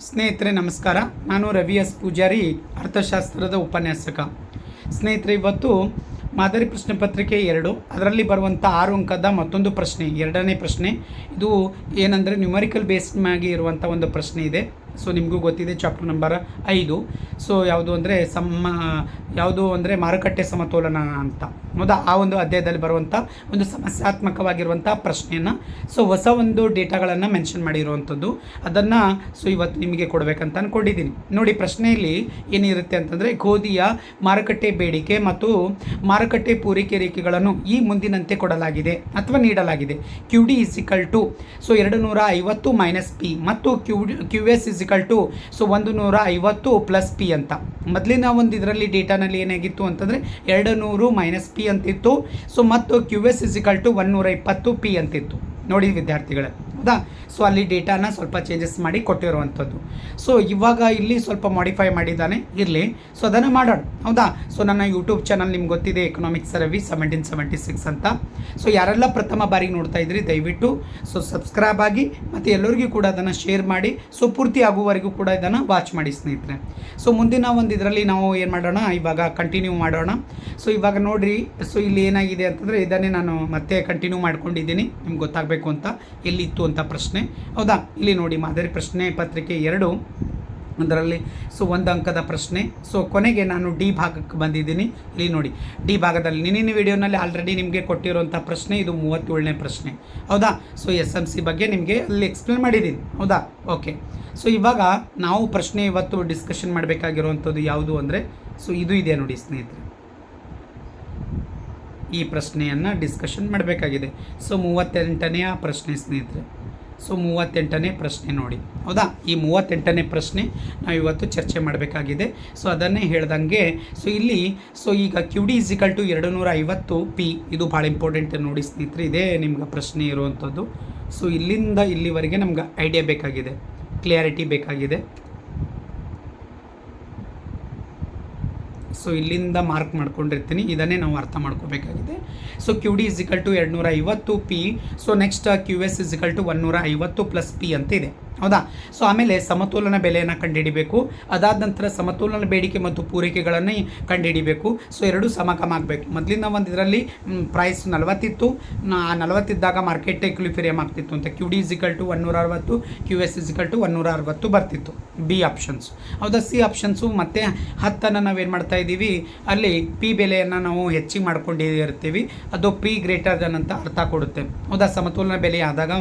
ಸ್ನೇಹಿತರೆ, ನಮಸ್ಕಾರ. ನಾನು ರವಿ ಎಸ್. ಪೂಜಾರಿ, ಅರ್ಥಶಾಸ್ತ್ರದ ಉಪನ್ಯಾಸಕ. ಸ್ನೇಹಿತರೆ, ಇವತ್ತು ಮಾದರಿ ಪ್ರಶ್ನೆ ಪತ್ರಿಕೆ ಎರಡು. ಅದರಲ್ಲಿ ಬರುವಂಥ ಆರು ಅಂಕದ ಮತ್ತೊಂದು ಪ್ರಶ್ನೆ, ಎರಡನೇ ಪ್ರಶ್ನೆ. ಇದು ಏನಂದರೆ ನ್ಯೂಮರಿಕಲ್ ಬೇಸ್ಡ್ ಆಗಿ ಇರುವಂಥ ಒಂದು ಪ್ರಶ್ನೆ ಇದೆ. ಸೊ ನಿಮಗೂ ಗೊತ್ತಿದೆ ಚಾಪ್ಟರ್ ನಂಬರ್ ಐದು. ಸೊ ಯಾವುದು ಅಂದರೆ ಸಮ ಯಾವುದು ಅಂದರೆ ಮಾರುಕಟ್ಟೆ ಸಮತೋಲನ ಅಂತ. ಹೌದಾ? ಆ ಒಂದು ಅಧ್ಯಾಯದಲ್ಲಿ ಬರುವಂಥ ಒಂದು ಸಮಸ್ಯಾತ್ಮಕವಾಗಿರುವಂಥ ಪ್ರಶ್ನೆಯನ್ನು ಸೊ ಹೊಸ ಒಂದು ಡೇಟಾಗಳನ್ನು ಮೆನ್ಷನ್ ಮಾಡಿರುವಂಥದ್ದು. ಅದನ್ನು ಸೊ ಇವತ್ತು ನಿಮಗೆ ಕೊಡಬೇಕಂತ ಅಂದ್ಕೊಂಡಿದ್ದೀನಿ ನೋಡಿ, ಪ್ರಶ್ನೆಯಲ್ಲಿ ಏನಿರುತ್ತೆ ಅಂತಂದರೆ ಗೋಧಿಯ ಮಾರುಕಟ್ಟೆ ಬೇಡಿಕೆ ಮತ್ತು ಮಾರುಕಟ್ಟೆ ಪೂರೈಕೆ ರೇಖೆಗಳನ್ನು ಈ ಮುಂದಿನಂತೆ ಕೊಡಲಾಗಿದೆ ಅಥವಾ ನೀಡಲಾಗಿದೆ. Q D equal to so ಎರಡು ನೂರ ಐವತ್ತು ಮೈನಸ್ ಪಿ ಮತ್ತು Q Q S equal to so ಒಂದು ನೂರ ಐವತ್ತು ಪ್ಲಸ್ ಪಿ ಅಂತ. ಮೊದಲಿನ ಒಂದು ಇದರಲ್ಲಿ ಡೇಟಾನಲ್ಲಿ ಏನಾಗಿತ್ತು ಅಂತಂದರೆ ಎರಡು ನೂರು ಮೈನಸ್ ಪಿ ಅಂತಿತ್ತು. ಸೊ ಮತ್ತು ಕ್ಯೂ ಎಸ್ ಇಸಿಕಲ್ ಟು ಒನ್ನೂರ ಇಪ್ಪತ್ತು ಪಿ ಅಂತಿತ್ತು. ನೋಡಿ ವಿದ್ಯಾರ್ಥಿಗಳೇ. ಹೌದಾ ಸೊ ಅಲ್ಲಿ ಡೇಟಾನ ಸ್ವಲ್ಪ ಚೇಂಜಸ್ ಮಾಡಿ ಕೊಟ್ಟಿರುವಂಥದ್ದು. ಸೊ ಇವಾಗ ಇಲ್ಲಿ ಸ್ವಲ್ಪ ಮಾಡಿಫೈ ಮಾಡಿದ್ದಾನೆ, ಇರಲಿ. ಸೊ ಅದನ್ನು ಮಾಡೋಣ, ಹೌದಾ? ಸೊ ನನ್ನ ಯೂಟ್ಯೂಬ್ ಚಾನಲ್ ನಿಮ್ಗೆ ಗೊತ್ತಿದೆ economics Ravi seventeen seventy six ಅಂತ. ಸೊ ಯಾರೆಲ್ಲ ಪ್ರಥಮ ಬಾರಿಗೆ ನೋಡ್ತಾ ಇದ್ರಿ, ದಯವಿಟ್ಟು ಸೊ ಸಬ್ಸ್ಕ್ರೈಬ್ ಆಗಿ, ಮತ್ತು ಎಲ್ಲರಿಗೂ ಕೂಡ ಅದನ್ನು ಶೇರ್ ಮಾಡಿ, ಸೊ ಪೂರ್ತಿ ಆಗುವವರೆಗೂ ಕೂಡ ಇದನ್ನು ವಾಚ್ ಮಾಡಿ ಸ್ನೇಹಿತರೆ. ಸೊ ಮುಂದಿನ ಒಂದು ಇದರಲ್ಲಿ ನಾವು ಏನು ಮಾಡೋಣ, ಇವಾಗ ಕಂಟಿನ್ಯೂ ಮಾಡೋಣ. ಸೊ ಇವಾಗ ನೋಡಿರಿ, ಸೊ ಇಲ್ಲಿ ಏನಾಗಿದೆ ಅಂತಂದರೆ ಇದನ್ನೇ ನಾನು ಮತ್ತೆ ಕಂಟಿನ್ಯೂ ಮಾಡ್ಕೊಂಡಿದ್ದೀನಿ, ನಿಮ್ಗೆ ಗೊತ್ತಾಗಬೇಕು ಅಂತ. ಎಲ್ಲಿತ್ತು ಅಂತ ಪ್ರಶ್ನೆ. ಹೌದಾ? ಇಲ್ಲಿ ನೋಡಿ ಮಾದರಿ ಪ್ರಶ್ನೆ ಪತ್ರಿಕೆ ಎರಡು. ಅದರಲ್ಲಿ ಸೊ ಒಂದು ಅಂಕದ ಪ್ರಶ್ನೆ. ಸೊ ಕೊನೆಗೆ ನಾನು ಡಿ ಭಾಗಕ್ಕೆ ಬಂದಿದ್ದೀನಿ. ಇಲ್ಲಿ ನೋಡಿ, ಡಿ ಭಾಗದಲ್ಲಿ ನಿನ್ನಿನ ವಿಡಿಯೋನಲ್ಲಿ ಆಲ್ರೆಡಿ ನಿಮಗೆ ಕೊಟ್ಟಿರುವಂಥ ಪ್ರಶ್ನೆ, ಇದು ಮೂವತ್ತೇಳನೇ ಪ್ರಶ್ನೆ. ಹೌದಾ? ಸೊ ಎಸ್ ಎಂ ಸಿ ಬಗ್ಗೆ ನಿಮಗೆ ಅಲ್ಲಿ ಎಕ್ಸ್ಪ್ಲೇನ್ ಮಾಡಿದ್ದೀನಿ. ಹೌದಾ? ಓಕೆ ಸೊ ಇವಾಗ ನಾವು ಪ್ರಶ್ನೆ ಇವತ್ತು ಡಿಸ್ಕಷನ್ ಮಾಡಬೇಕಾಗಿರುವಂಥದ್ದು ಯಾವುದು ಅಂದರೆ, ಸೊ ಇದು ಇದೆ ನೋಡಿ ಸ್ನೇಹಿತರೆ. ಈ ಪ್ರಶ್ನೆಯನ್ನು ಡಿಸ್ಕಷನ್ ಮಾಡಬೇಕಾಗಿದೆ. ಸೊ ಮೂವತ್ತೆಂಟನೆಯ ಪ್ರಶ್ನೆ ಸ್ನೇಹಿತರೆ. ಸೊ ಮೂವತ್ತೆಂಟನೇ ಪ್ರಶ್ನೆ ನೋಡಿ. ಹೌದಾ? ಈ ಮೂವತ್ತೆಂಟನೇ ಪ್ರಶ್ನೆ ನಾವು ಇವತ್ತು ಚರ್ಚೆ ಮಾಡಬೇಕಾಗಿದೆ. ಸೊ ಅದನ್ನೇ ಹೇಳ್ದಂಗೆ, ಸೊ ಇಲ್ಲಿ, ಸೊ ಈಗ ಕ್ಯೂ ಡಿ ಇಸಿಕಲ್ ಟು ಎರಡು ನೂರ ಐವತ್ತು ಪಿ ಇದು ಭಾಳ ಇಂಪಾರ್ಟೆಂಟ್ ನೋಡಿ ಸ್ನೇಹಿತರೆ, ಇದೇ ನಿಮ್ಗೆ ಪ್ರಶ್ನೆ ಇರುವಂಥದ್ದು. ಸೊ ಇಲ್ಲಿಂದ ಇಲ್ಲಿವರೆಗೆ ನಮ್ಗೆ ಐಡಿಯಾ ಬೇಕಾಗಿದೆ. ಕ್ಲಿಯಾರಿಟಿ ಬೇಕಾಗಿದೆ. ಸೊ ಇಲ್ಲಿಂದ ಮಾರ್ಕ್ ಮಾಡ್ಕೊಂಡಿರ್ತೀನಿ. ಇದನ್ನೇ ನಾವು ಅರ್ಥ ಮಾಡ್ಕೋಬೇಕಾಗಿದೆ. So Q D equal to ಎರಡು ನೂರ ಐವತ್ತು P so next Q S equal to ಒನ್ನೂರ ಐವತ್ತು ಪ್ಲಸ್ ಪಿ ಅಂತ ಇದೆ. ಹೌದಾ? ಸೊ ಆಮೇಲೆ ಸಮತೋಲನ ಬೆಲೆಯನ್ನು ಕಂಡುಹಿಡಿಬೇಕು. ಅದಾದ ನಂತರ ಸಮತೋಲನ ಬೇಡಿಕೆ ಮತ್ತು ಪೂರೈಕೆಗಳನ್ನು ಕಂಡುಹಿಡಿಬೇಕು. ಸೊ ಎರಡು ಸಮಕಮ ಆಗಬೇಕು. ಮೊದಲಿನ ಒಂದು ಇದರಲ್ಲಿ ಪ್ರೈಸ್ ನಲವತ್ತಿತ್ತು. ಆ ನಲವತ್ತಿದ್ದಾಗ ಮಾರ್ಕೆಟ್ ಎಕ್ವಿಲಿಫಿರಿಯಮ್ ಆಗ್ತಿತ್ತು ಅಂತ. Q D is equal to ಒನ್ನೂರ ಅರವತ್ತು Q S is equal to ಒನ್ನೂರ ಅರವತ್ತು ಬರ್ತಿತ್ತು. ಬಿ ಆಪ್ಷನ್ಸ್ ಹೌದಾ? ಸಿ ಆಪ್ಷನ್ಸು ಮತ್ತು ಹತ್ತನ್ನು ನಾವೇನು ಮಾಡ್ತಾ ಇದ್ದೀವಿ? ಅಲ್ಲಿ ಪಿ ಬೆಲೆಯನ್ನು ನಾವು ಹೆಚ್ಚಿಗೆ ಮಾಡ್ಕೊಂಡಿರ್ತೀವಿ ಅದು ಪಿ ಗ್ರೇಟರ್ ದನ್ ಅಂತ ಅರ್ಥ ಕೊಡುತ್ತೆ. ಹೌದಾ? ಸಮತೋಲನ ಬೆಲೆ ಆದಾಗ,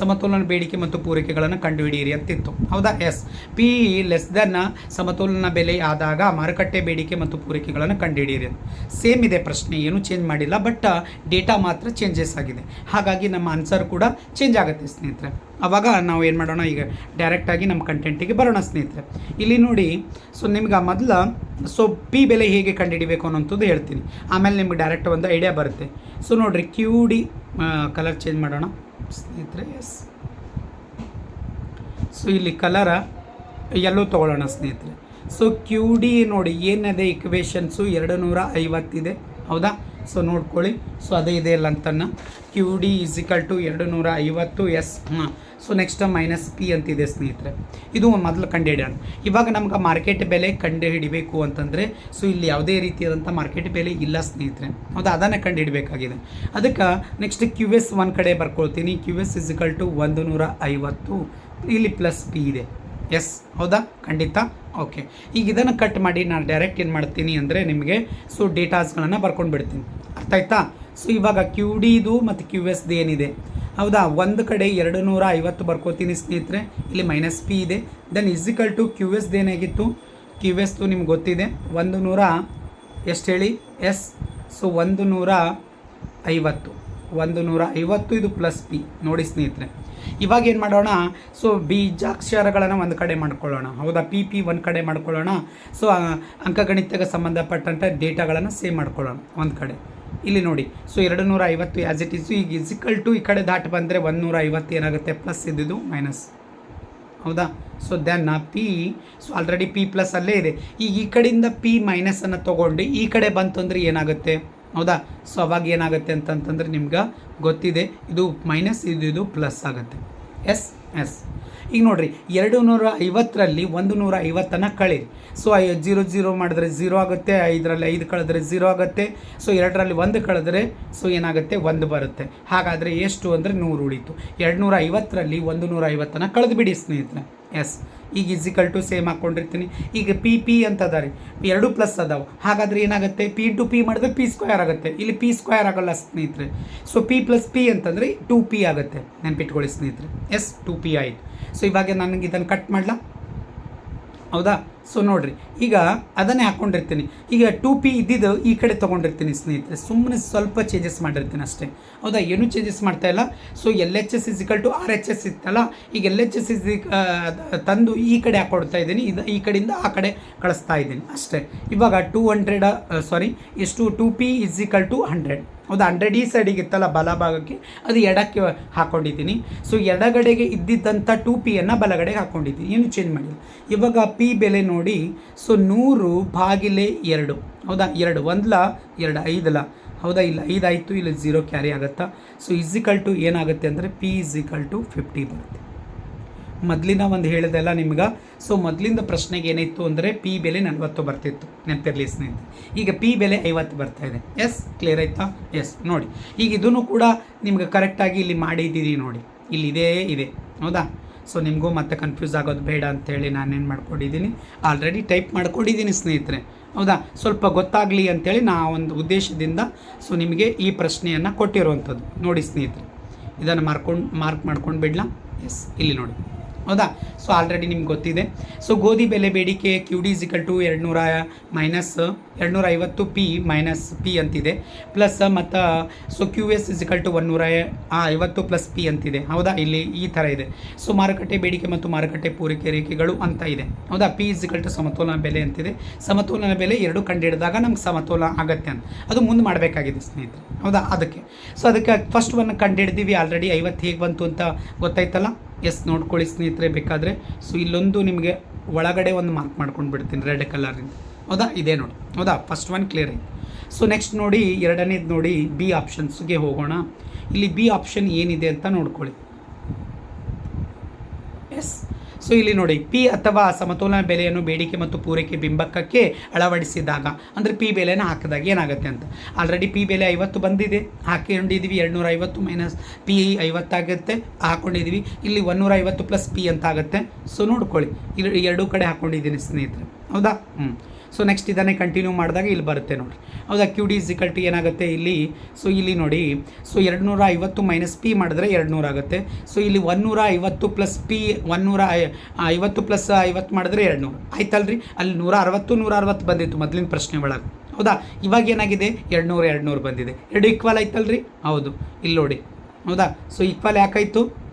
ಸಮತೋಲನ ಬೇಡಿಕೆ ಮತ್ತು ಪೂರೈಕೆಗಳನ್ನು ಕಂಡುಹಿಡಿಯಿರಿ ಅಂತಿತ್ತು. ಹೌದಾ? ಎಸ್ ಪಿ ಲೆಸ್ ದನ್ ಸಮತೋಲನ ಬೆಲೆ ಆದಾಗ ಮಾರುಕಟ್ಟೆ ಬೇಡಿಕೆ ಮತ್ತು ಪೂರೈಕೆಗಳನ್ನು ಕಂಡುಹಿಡಿಯಿರಿ ಸೇಮ್ ಇದೆ ಪ್ರಶ್ನೆ, ಏನೂ ಚೇಂಜ್ ಮಾಡಿಲ್ಲ ಬಟ್ ಡೇಟಾ ಮಾತ್ರ ಚೇಂಜಸ್ ಆಗಿದೆ. ಹಾಗಾಗಿ ನಮ್ಮ ಆನ್ಸರ್ ಕೂಡ ಚೇಂಜ್ ಆಗುತ್ತೆ ಸ್ನೇಹಿತರೆ. ಅವಾಗ ನಾವು ಏನು ಮಾಡೋಣ ಈಗ? ಡೈರೆಕ್ಟಾಗಿ ನಮ್ಮ ಕಂಟೆಂಟಿಗೆ ಬರೋಣ ಸ್ನೇಹಿತರೆ. ಇಲ್ಲಿ ನೋಡಿ ಸೊ ನಿಮ್ಗೆ ಮೊದಲು ಸೊ ಪಿ ಬೆಲೆ ಹೇಗೆ ಕಂಡುಹಿಡಿಬೇಕು ಅನ್ನೋಂಥದ್ದು ಹೇಳ್ತೀನಿ. ಆಮೇಲೆ ನಿಮ್ಗೆ ಡೈರೆಕ್ಟ್ ಒಂದು ಐಡಿಯಾ ಬರುತ್ತೆ. ಸೊ ನೋಡಿರಿ ಕ್ಯೂ ಡಿ ಕಲರ್ ಚೇಂಜ್ ಮಾಡೋಣ. ಸ್ನೇಹಿತರೆ ಎಸ್ ಸೊ ಇಲ್ಲಿ ಕಲರ ಎಲ್ಲೋ ತೊಗೊಳ್ಳೋಣ ಸ್ನೇಹಿತರೆ. ಸೊ ಕ್ಯೂ ಡಿ ನೋಡಿ ಏನಿದೆ ಇಕ್ವೇಷನ್ಸು ಎರಡು ನೂರ ಐವತ್ತಿದೆ ಹೌದಾ? ಸೊ ನೋಡ್ಕೊಳ್ಳಿ. ಸೊ ಅದೇ ಇದೆ ಇಲ್ಲ ಅಂತನ್ನ ಕ್ಯೂ ಡಿ ಇಸಿಕಲ್ ಟು ಎರಡು ನೂರ ಐವತ್ತು ಎಸ್ ಹಾಂ ಸೊ ನೆಕ್ಸ್ಟ್ ಮೈನಸ್ ಪಿ ಅಂತಿದೆ ಸ್ನೇಹಿತರೆ. ಇದು ಮೊದಲು ಕಂಡುಹಿಡಿಯೋಣ. ಇವಾಗ ನಮ್ಗೆ ಮಾರ್ಕೆಟ್ ಬೆಲೆ ಕಂಡು ಹಿಡಿಬೇಕು ಅಂತಂದರೆ ಸೊ ಇಲ್ಲಿ ಯಾವುದೇ ರೀತಿಯಾದಂಥ ಮಾರ್ಕೆಟ್ ಬೆಲೆ ಇಲ್ಲ ಸ್ನೇಹಿತರೆ. ಹೌದಾ? ಅದನ್ನೇ ಕಂಡುಹಿಡಬೇಕಾಗಿದೆ. ಅದಕ್ಕೆ ನೆಕ್ಸ್ಟ್ ಕ್ಯೂ ಎಸ್ ಒಂದು ಕಡೆ ಬರ್ಕೊಳ್ತೀನಿ. Q S is equal to ಒಂದು ನೂರ ಐವತ್ತು ಇಲ್ಲಿ ಪ್ಲಸ್ ಪಿ ಇದೆ. ಎಸ್ ಹೌದಾ? ಖಂಡಿತ. ಓಕೆ ಈಗ ಇದನ್ನು ಕಟ್ ಮಾಡಿ ನಾನು ಡೈರೆಕ್ಟ್ ಏನು ಮಾಡ್ತೀನಿ ಅಂದರೆ ನಿಮಗೆ ಸೊ ಡೇಟಾಸ್ಗಳನ್ನು ಬರ್ಕೊಂಡು ಬಿಡ್ತೀನಿ. ಅರ್ಥ ಆಯ್ತಾ? ಸೊ ಇವಾಗ ಕ್ಯೂ ಡಿದು ಮತ್ತು ಕ್ಯೂ ಎಸ್ದು ಏನಿದೆ? ಹೌದಾ? ಒಂದು ಕಡೆ ಎರಡು ನೂರ ಐವತ್ತು ಬರ್ಕೋತೀನಿ ಸ್ನೇಹಿತರೆ. ಇಲ್ಲಿ ಮೈನಸ್ ಪಿ ಇದೆ. ದೆನ್ ಇಸಿಕಲ್ ಟು ಕ್ಯೂ ಎಸ್ದು ಏನಾಗಿತ್ತು? ಕ್ಯೂ ಎಸ್ದು ನಿಮ್ಗೆ ಗೊತ್ತಿದೆ. ಒಂದು ನೂರ ಎಷ್ಟು ಹೇಳಿ? ಎಸ್ ಸೊ ಒಂದು ನೂರ ಐವತ್ತು ಒಂದು ನೂರ ಐವತ್ತು ಇದು ಪ್ಲಸ್ ಪಿ ನೋಡಿ ಸ್ನೇಹಿತರೆ, ಇವಾಗ ಏನು ಮಾಡೋಣ? ಸೊ ಬೀಜಾಕ್ಷರಗಳನ್ನು ಒಂದು ಕಡೆ ಮಾಡ್ಕೊಳ್ಳೋಣ. ಹೌದಾ? ಪಿ ಪಿ ಒಂದು ಕಡೆ ಮಾಡ್ಕೊಳ್ಳೋಣ. ಸೊ ಅಂಕಗಣಿತಕ್ಕೆ ಸಂಬಂಧಪಟ್ಟಂಥ ಡೇಟಾಗಳನ್ನು ಸೇವ್ ಮಾಡ್ಕೊಳ್ಳೋಣ. ಒಂದು ಕಡೆ. ಇಲ್ಲಿ ನೋಡಿ. ಸೊ ಎರಡು ನೂರ ಐವತ್ತು ಆ್ಯಸ್ ಇಟ್ ಈಸು ಈಗ ಇಸಿಕಲ್ ಟು ಈ ಕಡೆ ದಾಟ್ ಬಂದರೆ ಒಂದು ನೂರ ಐವತ್ತು ಏನಾಗುತ್ತೆ? ಪ್ಲಸ್ ಇದ್ದಿದ್ದು ಮೈನಸ್ ಹೌದಾ? So then P so already P plus ಅಲ್ಲೇ ಇದೆ. ಈಗ ಈ ಕಡೆಯಿಂದ ಪಿ ಮೈನಸನ್ನು ತೊಗೊಂಡು ಈ ಕಡೆ ಬಂತು ಅಂದರೆ ಏನಾಗುತ್ತೆ? ಹೌದಾ? ಸೊ ಅವಾಗ ಏನಾಗುತ್ತೆ ಅಂತಂತಂದರೆ ನಿಮ್ಗೆ ಗೊತ್ತಿದೆ. ಇದು ಮೈನಸ್ ಇದು ಇದು ಪ್ಲಸ್ ಆಗುತ್ತೆ. ಎಸ್ ಎಸ್ ಈಗ ನೋಡಿರಿ, ಎರಡು ನೂರ ಐವತ್ತರಲ್ಲಿ ಒಂದು ನೂರ ಐವತ್ತನ್ನು ಕಳೀರಿ. ಸೊ ಐ ಜೀರೋ ಜೀರೋ ಮಾಡಿದ್ರೆ ಝೀರೋ ಆಗುತ್ತೆ, ಐದರಲ್ಲಿ ಐದು ಕಳೆದ್ರೆ ಝೀರೋ ಆಗುತ್ತೆ. ಸೊ ಎರಡರಲ್ಲಿ ಒಂದು ಕಳೆದ್ರೆ ಸೊ ಏನಾಗುತ್ತೆ? ಒಂದು ಬರುತ್ತೆ. ಹಾಗಾದರೆ ಎಷ್ಟು ಅಂದರೆ ನೂರು ಉಳಿತು. ಎರಡು ನೂರ ಐವತ್ತರಲ್ಲಿ ಒಂದು ನೂರ ಐವತ್ತನ್ನು ಕಳೆದು ಬಿಡಿ ಸ್ನೇಹಿತರೆ. ಎಸ್ ಈಗ ಇಸಿಕಲ್ ಟು ಸೇಮ್ ಹಾಕ್ಕೊಂಡಿರ್ತೀನಿ ಈಗ ಪಿ ಪಿ ಅಂತ ಅದ ರೀ ಎರಡು ಪ್ಲಸ್ ಅದಾವೆ. ಹಾಗಾದ್ರೆ ಏನಾಗುತ್ತೆ? ಪಿ ಟು ಪಿ ಮಾಡಿದ್ರೆ ಪಿ ಸ್ಕ್ವೇರ್ ಆಗುತ್ತೆ. ಇಲ್ಲಿ ಪಿ ಸ್ಕ್ವೇರ್ ಆಗೋಲ್ಲ ಸ್ನೇಹಿತರೆ. ಸೊ ಪಿ ಪ್ಲಸ್ ಪಿ ಅಂತಂದರೆ ಟು ಪಿ ಆಗುತ್ತೆ. ನೆನ್ಪಿಟ್ಕೊಳ್ಳಿ ಸ್ನೇಹಿತರೆ. ಎಸ್ ಟು ಪಿ ಆಯಿತು. ಸೊ ಇವಾಗ ನನಗೆ ಇದನ್ನು ಕಟ್ ಮಾಡಲಾ? ಹೌದಾ? ಸೊ ನೋಡಿರಿ, ಈಗ ಅದನ್ನೇ ಹಾಕ್ಕೊಂಡಿರ್ತೀನಿ ಈಗ ಟು ಪಿ ಇದ್ದಿದ್ದು ಈ ಕಡೆ ತೊಗೊಂಡಿರ್ತೀನಿ ಸ್ನೇಹಿತರೆ. ಸುಮ್ಮನೆ ಸ್ವಲ್ಪ ಚೇಂಜಸ್ ಮಾಡಿರ್ತೀನಿ ಅಷ್ಟೇ. ಹೌದಾ? ಏನೂ ಚೇಂಜಸ್ ಮಾಡ್ತಾ ಇಲ್ಲ. So L H S equal to R H S ಇತ್ತಲ್ಲ? ಈಗ ಎಲ್ ಎಚ್ ಎಸ್ ಇಸ್ ತಂದು ಈ ಕಡೆ ಹಾಕ್ಕೊಡ್ತಾ ಇದ್ದೀನಿ. ಇದು, ಈ ಕಡೆಯಿಂದ ಆ ಕಡೆ ಕಳಿಸ್ತಾ ಇದ್ದೀನಿ ಅಷ್ಟೇ. ಇವಾಗ ಟೂ ಹಂಡ್ರೆಡ್ ಸಾರಿ ಎಷ್ಟು? Two P equal to hundred ಹೌದಾ ಹಂಡ್ರೆಡ್ ಈ ಸೈಡಿಗೆ ಇತ್ತಲ್ಲ ಬಲಭಾಗಕ್ಕೆ ಅದು ಎಡಕ್ಕೆ ಹಾಕ್ಕೊಂಡಿದ್ದೀನಿ ಸೊ ಎಡಗಡೆಗೆ ಇದ್ದಿದ್ದಂಥ ಟು ಪಿಯನ್ನು ಬಲಗಡೆಗೆ ಹಾಕ್ಕೊಂಡಿದ್ದೀನಿ ಏನು ಚೇಂಜ್ ಮಾಡಿಲ್ಲ. ಇವಾಗ ಪಿ ಬೆಲೆ ನೋಡಿ ಸೊ ನೂರು ಬಾಗಿಲೆ ಎರಡು. ಹೌದಾ? ಎರಡು. ಒಂದ್ಲ, ಎರಡು. ಐದಲ. ಹೌದಾ? ಇಲ್ಲ ಐದಾಯಿತು ಇಲ್ಲ ಜೀರೋ ಕ್ಯಾರಿ ಆಗುತ್ತಾ? ಸೊ ಇಸಿಕಲ್ ಟು ಏನಾಗುತ್ತೆ ಅಂದರೆ ಪಿ ಇಸಿಕಲ್ ಟು ಫಿಫ್ಟಿ ಬರುತ್ತೆ. ಮೊದಲಿನ ಒಂದು ಹೇಳಿದೆಲ್ಲ ನಿಮ್ಗೆ. ಸೊ ಮೊದಲಿಂದ ಪ್ರಶ್ನೆಗೆ ಏನಿತ್ತು ಅಂದರೆ ಪಿ ಬೆಲೆ ನಲವತ್ತು ಬರ್ತಿತ್ತು. ನೆನಪಿರಲಿ ಸ್ನೇಹಿತರೆ. ಈಗ ಪಿ ಬೆಲೆ ಐವತ್ತು ಬರ್ತಾ ಇದೆ. ಎಸ್ ಕ್ಲಿಯರ್ ಆಯ್ತಾ? ಎಸ್ ನೋಡಿ. ಈಗ ಇದನ್ನು ಕೂಡ ನಿಮ್ಗೆ ಕರೆಕ್ಟಾಗಿ ಇಲ್ಲಿ ಮಾಡಿದ್ದೀರಿ ನೋಡಿ. ಇಲ್ಲಿ ಇದೇ ಇದೆ. ಹೌದಾ? ಸೊ ನಿಮಗೂ ಮತ್ತೆ ಕನ್ಫ್ಯೂಸ್ ಆಗೋದು ಬೇಡ ಅಂತೇಳಿ ನಾನೇನು ಮಾಡ್ಕೊಂಡಿದ್ದೀನಿ? ಆಲ್ರೆಡಿ ಟೈಪ್ ಮಾಡ್ಕೊಂಡಿದ್ದೀನಿ ಸ್ನೇಹಿತರೆ. ಹೌದಾ? ಸ್ವಲ್ಪ ಗೊತ್ತಾಗಲಿ ಅಂತೇಳಿ ನಾ ಒಂದು ಉದ್ದೇಶದಿಂದ ಸೊ ನಿಮಗೆ ಈ ಪ್ರಶ್ನೆಯನ್ನು ಕೊಟ್ಟಿರುವಂಥದ್ದು ನೋಡಿ ಸ್ನೇಹಿತರೆ. ಇದನ್ನು ಮಾರ್ಕೊಂಡು ಮಾರ್ಕ್ ಮಾಡ್ಕೊಂಡು ಬಿಡ್ಲಾ? ಎಸ್ ಇಲ್ಲಿ ನೋಡಿ. ಹೌದಾ? ಸೊ ಆಲ್ರೆಡಿ ನಿಮ್ಗೆ ಗೊತ್ತಿದೆ. ಸೊ ಗೋಧಿ ಬೆಲೆ ಬೇಡಿಕೆ ಕ್ಯೂ ಡಿ ಇಸಿಕಲ್ ಟು ಎರಡುನೂರ ಮೈನಸ್ ಎರಡುನೂರ ಐವತ್ತು ಪಿ ಮೈನಸ್ ಪಿ ಅಂತಿದೆ. ಪ್ಲಸ್ ಮತ್ತು so Q S equal to ಒನ್ನೂರ ಐವತ್ತು ಪ್ಲಸ್ ಪಿ ಅಂತಿದೆ. ಹೌದಾ? ಇಲ್ಲಿ ಈ ಥರ ಇದೆ. ಸೊ ಮಾರುಕಟ್ಟೆ ಬೇಡಿಕೆ ಮತ್ತು ಮಾರುಕಟ್ಟೆ ಪೂರೈಕೆ ರೇಖೆಗಳು ಅಂತ ಇದೆ. ಹೌದಾ? ಪಿ ಇಸಿಕಲ್ ಟು ಸಮತೋಲನ ಬೆಲೆ ಅಂತಿದೆ. ಸಮತೋಲನ ಬೆಲೆ ಎರಡು ಕಂಡಿಡಿದಾಗ ನಮ್ಗೆ ಸಮತೋಲನ ಆಗತ್ತೆ ಅಂತ. ಅದು ಮುಂದೆ ಮಾಡಬೇಕಾಗಿದೆ ಸ್ನೇಹಿತರೆ. ಹೌದಾ? ಅದಕ್ಕೆ. ಸೊ ಅದಕ್ಕೆ ಫಸ್ಟ್ ಒನ್ ಕಂಡುಹಿಡ್ದೀವಿ. ಆಲ್ರೆಡಿ ಐವತ್ತು ಹೇಗೆ ಬಂತು ಅಂತ ಗೊತ್ತಾಯ್ತಲ್ಲ? ಎಸ್ ನೋಡ್ಕೊಳ್ಳಿ ಸ್ನೇಹಿತರೆ ಬೇಕಾದರೆ. ಸೊ ಇಲ್ಲೊಂದು ನಿಮಗೆ ಒಳಗಡೆ ಒಂದು ಮಾರ್ಕ್ ಮಾಡ್ಕೊಂಡು ಬಿಡ್ತೀನಿ ರೆಡ್ ಕಲರಿಂದ ಹೌದಾ? ಇದೆ ನೋಡಿ. ಹೌದಾ? ಫಸ್ಟ್ ಒನ್ ಕ್ಲಿಯರ್ ಆಯಿತು. ಸೊ ನೆಕ್ಸ್ಟ್ ನೋಡಿ, ಎರಡನೇದು ನೋಡಿ ಬಿ ಆಪ್ಷನ್ಸ್ಗೆ ಹೋಗೋಣ. ಇಲ್ಲಿ ಬಿ ಆಪ್ಷನ್ ಏನಿದೆ ಅಂತ ನೋಡ್ಕೊಳ್ಳಿ ಎಸ್ ಸೊ ಇಲ್ಲಿ ನೋಡಿ, ಪಿ ಅಥವಾ ಸಮತೋಲನ ಬೆಲೆಯನ್ನು ಬೇಡಿಕೆ ಮತ್ತು ಪೂರೈಕೆ ಬಿಂಬಕಕ್ಕೆ ಅಳವಡಿಸಿದಾಗ, ಅಂದರೆ ಪಿ ಬೆಲೆನ ಹಾಕಿದಾಗ ಏನಾಗುತ್ತೆ ಅಂತ. ಆಲ್ರೆಡಿ ಪಿ ಬೆಲೆ ಐವತ್ತು ಬಂದಿದೆ ಹಾಕಿಕೊಂಡಿದ್ದೀವಿ ಎರಡುನೂರ ಐವತ್ತು ಮೈನಸ್ ಪಿ ಐವತ್ತಾಗುತ್ತೆ ಹಾಕ್ಕೊಂಡಿದ್ದೀವಿ ಇಲ್ಲಿ ಒನ್ನೂರ ಐವತ್ತು ಪ್ಲಸ್ ಪಿ ಅಂತ ಆಗುತ್ತೆ. ಸೊ ನೋಡ್ಕೊಳ್ಳಿ, ಇಲ್ಲಿ ಎರಡೂ ಕಡೆ ಹಾಕ್ಕೊಂಡಿದ್ದೀನಿ ಸ್ನೇಹಿತರೆ. ಹೌದಾ? ಹ್ಞೂ ಸೊ ನೆಕ್ಸ್ಟ್ ಇದನ್ನೇ ಕಂಟಿನ್ಯೂ ಮಾಡಿದಾಗ ಇಲ್ಲಿ ಬರುತ್ತೆ ನೋಡಿ. ಹೌದಾ? ಕ್ಯೂ ಡಿ ಇಸಿಕಲ್ ಏನಾಗುತ್ತೆ ಇಲ್ಲಿ? ಸೊ ಇಲ್ಲಿ ನೋಡಿ. ಸೊ ಎರಡು ನೂರ ಐವತ್ತು ಮೈನಸ್ ಪಿ ಮಾಡಿದ್ರೆ ಎರಡು ನೂರು ಆಗುತ್ತೆ. ಸೊ ಇಲ್ಲಿ ಒನ್ನೂರ ಐವತ್ತು ಪ್ಲಸ್ ಪಿ ಒನ್ನೂರ ಐವತ್ತು ಪ್ಲಸ್ ಐವತ್ತು ಮಾಡಿದ್ರೆ ಎರಡು ನೂರು ಆಯ್ತಲ್ರಿ? ಅಲ್ಲಿ ನೂರ ಅರವತ್ತು ನೂರ ಅರವತ್ತು ಬಂದಿತ್ತು ಮೊದಲಿನ ಪ್ರಶ್ನೆ ಒಳಗೆ. ಹೌದಾ? ಇವಾಗ ಏನಾಗಿದೆ? ಎರಡು ನೂರು ಎರಡು ನೂರು ಬಂದಿದೆ. ಎರಡು ಈಕ್ವಲ್ ಆಯ್ತಲ್ರಿ? ಹೌದು. ಇಲ್ಲಿ ನೋಡಿ. ಹೌದಾ? ಸೊ ಈಕ್ವಲ್ ಯಾಕಾಯಿತು?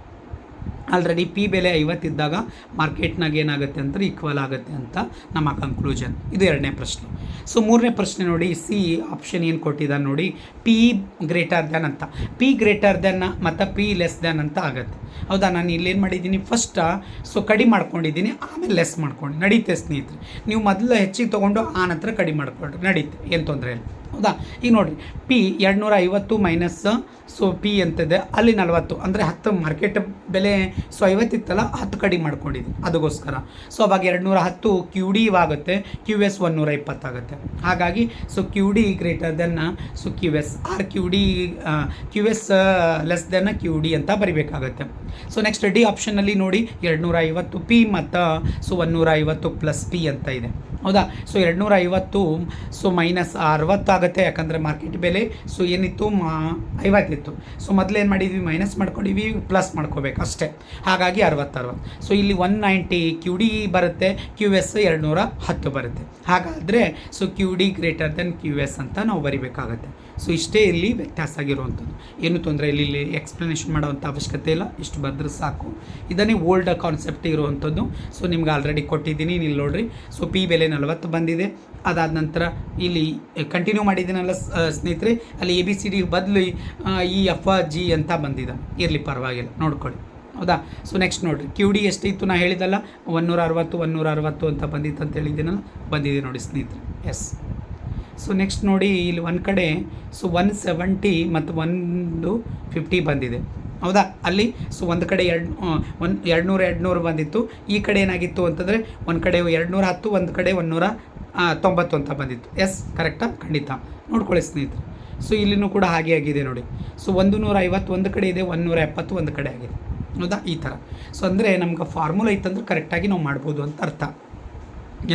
ಆಲ್ರೆಡಿ ಪಿ ಬೆಲೆ ಐವತ್ತಿದ್ದಾಗ ಮಾರ್ಕೆಟ್ನಾಗ ಏನಾಗುತ್ತೆ ಅಂದರೆ ಈಕ್ವಲ್ ಆಗುತ್ತೆ ಅಂತ ನಮ್ಮ ಕನ್ಕ್ಲೂಷನ್ ಇದು ಎರಡನೇ ಪ್ರಶ್ನೆ. ಸೊ ಮೂರನೇ ಪ್ರಶ್ನೆ ನೋಡಿ ಸಿ ಆಪ್ಷನ್ ಏನು ಕೊಟ್ಟಿದ್ದಾನೆ ನೋಡಿ ಪಿ ಗ್ರೇಟರ್ ದ್ಯಾನ್ ಅಂತ. ಪಿ ಗ್ರೇಟರ್ ದ್ಯಾನ್ ಮತ್ತು ಪಿ ಲೆಸ್ ದ್ಯಾನ್ ಅಂತ ಆಗುತ್ತೆ. ಹೌದಾ? ನಾನು ಇಲ್ಲೇನು ಮಾಡಿದ್ದೀನಿ? ಫಸ್ಟ್ ಸೊ ಕಡಿಮೆ ಮಾಡ್ಕೊಂಡಿದ್ದೀನಿ, ಆಮೇಲೆ ಲೆಸ್ ಮಾಡ್ಕೊಂಡು ನಡೀತೆ ಸ್ನೇಹಿತರೆ. ನೀವು ಮೊದಲು ಹೆಚ್ಚಿಗೆ ತೊಗೊಂಡು ಆ ನಂತರ ಕಡಿಮೆ ಮಾಡ್ಕೊಂಡ್ರೆ ನಡೀತೆ, ಏನು ತೊಂದರೆ ಇಲ್ಲ. ಹೌದಾ? ಈಗ ನೋಡಿರಿ ಪಿ ಎರಡುನೂರ ಐವತ್ತು ಮೈನಸ್ ಸೊ ಪಿ ಅಂತಿದೆ ಅಲ್ಲಿ ನಲವತ್ತು. ಅಂದರೆ ಹತ್ತು ಮಾರ್ಕೆಟ್ ಬೆಲೆ ಸೊ ಐವತ್ತಿತ್ತಲ್ಲ, ಹತ್ತು ಕಡಿಮೆ ಮಾಡ್ಕೊಂಡಿದ್ದೀನಿ ಅದಕ್ಕೋಸ್ಕರ. ಸೊ ಅವಾಗ ಎರಡುನೂರ ಹತ್ತು ಕ್ಯೂ ಡಿ ಆಗುತ್ತೆ. ಕ್ಯೂ ಎಸ್ ಒನ್ನೂರ ಇಪ್ಪತ್ತಾಗುತ್ತೆ ಹಾಗಾಗಿ so Q D greater than so Q S or Q D Q S less than Q D ಅಂತ ಬರಿಬೇಕಾಗತ್ತೆ. ಸೊ ನೆಕ್ಸ್ಟ್ ಡಿ ಆಪ್ಷನಲ್ಲಿ ನೋಡಿ ಎರಡುನೂರ ಐವತ್ತು ಪಿ ಮತ್ತು ಸೊ ಒನ್ನೂರ ಐವತ್ತು ಪ್ಲಸ್ ಪಿ ಅಂತ ಇದೆ. ಹೌದಾ? ಸೊ ಎರಡುನೂರ ಐವತ್ತು ಸೊ ಮೈನಸ್ ಅರವತ್ತಾಗುತ್ತೆ ಯಾಕಂದರೆ ಮಾರ್ಕೆಟ್ ಬೆಲೆ ಸೊ ಏನಿತ್ತು? ಮಾ ಐವತ್ತಿತ್ತು ಸೊ ಮೊದಲು ಏನು ಮಾಡಿದ್ವಿ? ಮೈನಸ್ ಮಾಡ್ಕೊಂಡಿದ್ವಿ ಪ್ಲಸ್ ಮಾಡ್ಕೋಬೇಕು ಅಷ್ಟೇ. ಹಾಗಾಗಿ ಅರವತ್ತರವತ್ತು ಅರವತ್ತು. ಸೊ ಇಲ್ಲಿ ಒನ್ ನೈಂಟಿ ಕ್ಯೂ ಡಿ ಬರುತ್ತೆ ಕ್ಯೂ ಎಸ್ ಎರಡುನೂರ ಹತ್ತು ಬರುತ್ತೆ. ಹಾಗಾದರೆ so Q D greater than Q S ಅಂತ ನಾವು ಬರಿಬೇಕಾಗತ್ತೆ. ಸೊ ಇಷ್ಟೇ ಇಲ್ಲಿ ವ್ಯತ್ಯಾಸ ಆಗಿರುವಂಥದ್ದು. ಏನು ತೊಂದರೆ ಇಲ್ಲಿ ಇಲ್ಲಿ ಎಕ್ಸ್ಪ್ಲನೇಷನ್ ಮಾಡೋವಂಥ ಅವಶ್ಯಕತೆ ಇಲ್ಲ, ಇಷ್ಟು ಬರೆದ್ರೆ ಸಾಕು. ಇದನ್ನೇ ಓಲ್ಡ್ ಕಾನ್ಸೆಪ್ಟ್ ಇರುವಂಥದ್ದು. ಸೊ ನಿಮ್ಗೆ ಆಲ್ರೆಡಿ ಕೊಟ್ಟಿದ್ದೀನಿ, ಇಲ್ಲಿ ನೋಡ್ರಿ. ಸೊ ಪಿ ಬೆಲೆ ನಲವತ್ತು ಬಂದಿದೆ. ಅದಾದ ನಂತರ ಇಲ್ಲಿ ಕಂಟಿನ್ಯೂ ಮಾಡಿದ್ದೀನಲ್ಲ ಸ್ನೇಹಿತರೆ, ಅಲ್ಲಿ ಎ ಬಿ ಸಿ ಡಿ ಬದಲು ಈ ಎಫ್ ಜಿ ಅಂತ ಬಂದಿದೆ. ಇರಲಿ ಪರವಾಗಿಲ್ಲ, ನೋಡ್ಕೊಳ್ಳಿ. ಹೌದಾ? ಸೊ ನೆಕ್ಸ್ಟ್ ನೋಡಿರಿ. ಕ್ಯೂ ಡಿ ಎಷ್ಟಿತ್ತು ನಾ ಹೇಳಿದಲ್ಲ ಒನ್ನೂರ ಅರವತ್ತು ಒನ್ನೂರ ಅರವತ್ತು ಅಂತ ಬಂದಿತ್ತು ಅಂತ ಹೇಳಿದ್ದೀನಲ್ಲ? ಬಂದಿದೆ ನೋಡಿ ಸ್ನೇಹಿತರೆ. ಎಸ್ ಸೊ ನೆಕ್ಸ್ಟ್ ನೋಡಿ ಇಲ್ಲಿ ಒಂದು ಕಡೆ ಸೊ ಒನ್ ಸೆವೆಂಟಿ ಮತ್ತು ಒಂದು ಫಿಫ್ಟಿ ಬಂದಿದೆ. ಹೌದಾ? ಅಲ್ಲಿ ಸೊ ಒಂದು ಕಡೆ ಎರಡು ಒಂದು ಎರಡು ನೂರು ಎರಡು ನೂರು ಬಂದಿತ್ತು. ಈ ಕಡೆ ಏನಾಗಿತ್ತು ಅಂತಂದರೆ, ಒಂದು ಕಡೆ ಎರಡು ಹತ್ತು, ಒಂದು ಕಡೆ ಒಂದುನೂರ ತೊಂಬತ್ತು ಅಂತ ಬಂದಿತ್ತು. ಎಸ್ ಕರೆಕ್ಟಾ ಖಂಡಿತ. ನೋಡ್ಕೊಳ್ಳಿ ಸ್ನೇಹಿತರೆ. ಸೊ ಇಲ್ಲಿನೂ ಕೂಡ ಹಾಗೆ ಆಗಿದೆ ನೋಡಿ. ಸೊ ಒಂದು ನೂರ ಐವತ್ತು ಒಂದು ಕಡೆ ಇದೆ ಒಂದು ನೂರ ಎಪ್ಪತ್ತು ಒಂದು ಕಡೆ ಆಗಿದೆ. ಹೌದಾ? ಈ ಥರ ಸೊ ಅಂದರೆ ನಮ್ಗೆ ಫಾರ್ಮುಲಾ ಇತ್ತಂದ್ರೆ ಕರೆಕ್ಟಾಗಿ ನಾವು ಮಾಡ್ಬೋದು ಅಂತ ಅರ್ಥ.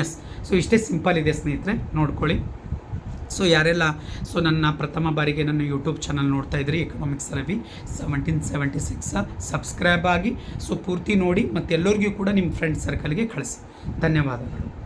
ಎಸ್ ಸೊ ಇಷ್ಟೇ ಸಿಂಪಲ್ ಇದೆ ಸ್ನೇಹಿತರೆ. ನೋಡ್ಕೊಳ್ಳಿ. ಸೊ ಯಾರೆಲ್ಲ ಸೊ ನನ್ನ ಪ್ರಥಮ ಬಾರಿಗೆ ನನ್ನ ಯೂಟ್ಯೂಬ್ ಚಾನಲ್ ನೋಡ್ತಾ ಇದ್ರಿ economics Ravi seventeen seventy six subscribe ಆಗಿ ಸೊ ಪೂರ್ತಿ ನೋಡಿ ಮತ್ತೆಲ್ಲರಿಗೂ ಕೂಡ ನಿಮ್ಮ ಫ್ರೆಂಡ್ ಸರ್ಕಲ್ಗೆ ಕಳಿಸಿ. ಧನ್ಯವಾದಗಳು.